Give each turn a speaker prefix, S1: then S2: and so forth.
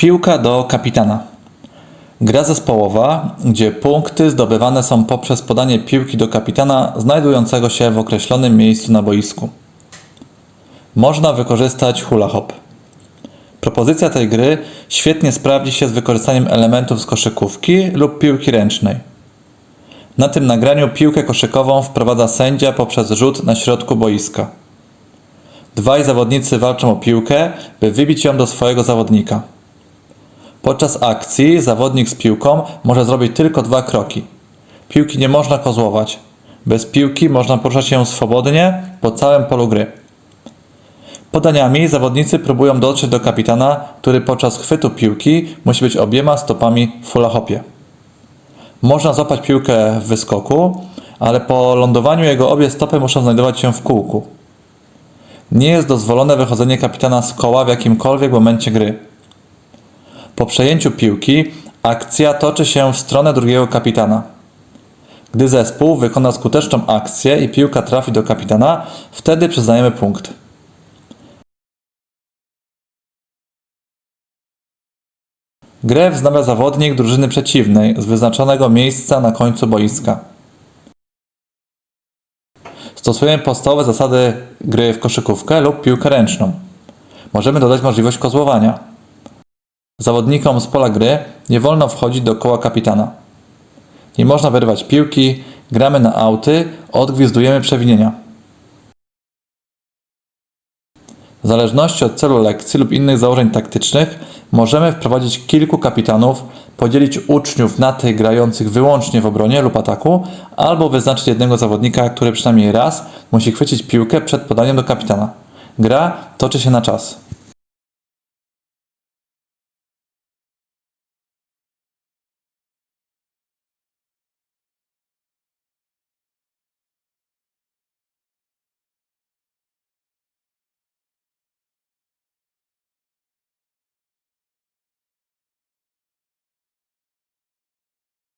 S1: Piłka do kapitana. Gra zespołowa, gdzie punkty zdobywane są poprzez podanie piłki do kapitana znajdującego się w określonym miejscu na boisku. Można wykorzystać hula hop. Propozycja tej gry świetnie sprawdzi się z wykorzystaniem elementów z koszykówki lub piłki ręcznej. Na tym nagraniu piłkę koszykową wprowadza sędzia poprzez rzut na środku boiska. Dwaj zawodnicy walczą o piłkę, by wybić ją do swojego zawodnika. Podczas akcji zawodnik z piłką może zrobić tylko dwa kroki. Piłki nie można kozłować. Bez piłki można poruszać się swobodnie po całym polu gry. Podaniami zawodnicy próbują dotrzeć do kapitana, który podczas chwytu piłki musi być obiema stopami w hula hopie. Można złapać piłkę w wyskoku, ale po lądowaniu jego obie stopy muszą znajdować się w kółku. Nie jest dozwolone wychodzenie kapitana z koła w jakimkolwiek momencie gry. Po przejęciu piłki akcja toczy się w stronę drugiego kapitana. Gdy zespół wykona skuteczną akcję i piłka trafi do kapitana, wtedy przyznajemy punkt. Grę wznawia zawodnik drużyny przeciwnej z wyznaczonego miejsca na końcu boiska. Stosujemy podstawowe zasady gry w koszykówkę lub piłkę ręczną. Możemy dodać możliwość kozłowania. Zawodnikom z pola gry nie wolno wchodzić do koła kapitana. Nie można wyrwać piłki, gramy na auty, odgwizdujemy przewinienia. W zależności od celu lekcji lub innych założeń taktycznych możemy wprowadzić kilku kapitanów, podzielić uczniów na tych grających wyłącznie w obronie lub ataku, albo wyznaczyć jednego zawodnika, który przynajmniej raz musi chwycić piłkę przed podaniem do kapitana. Gra toczy się na czas.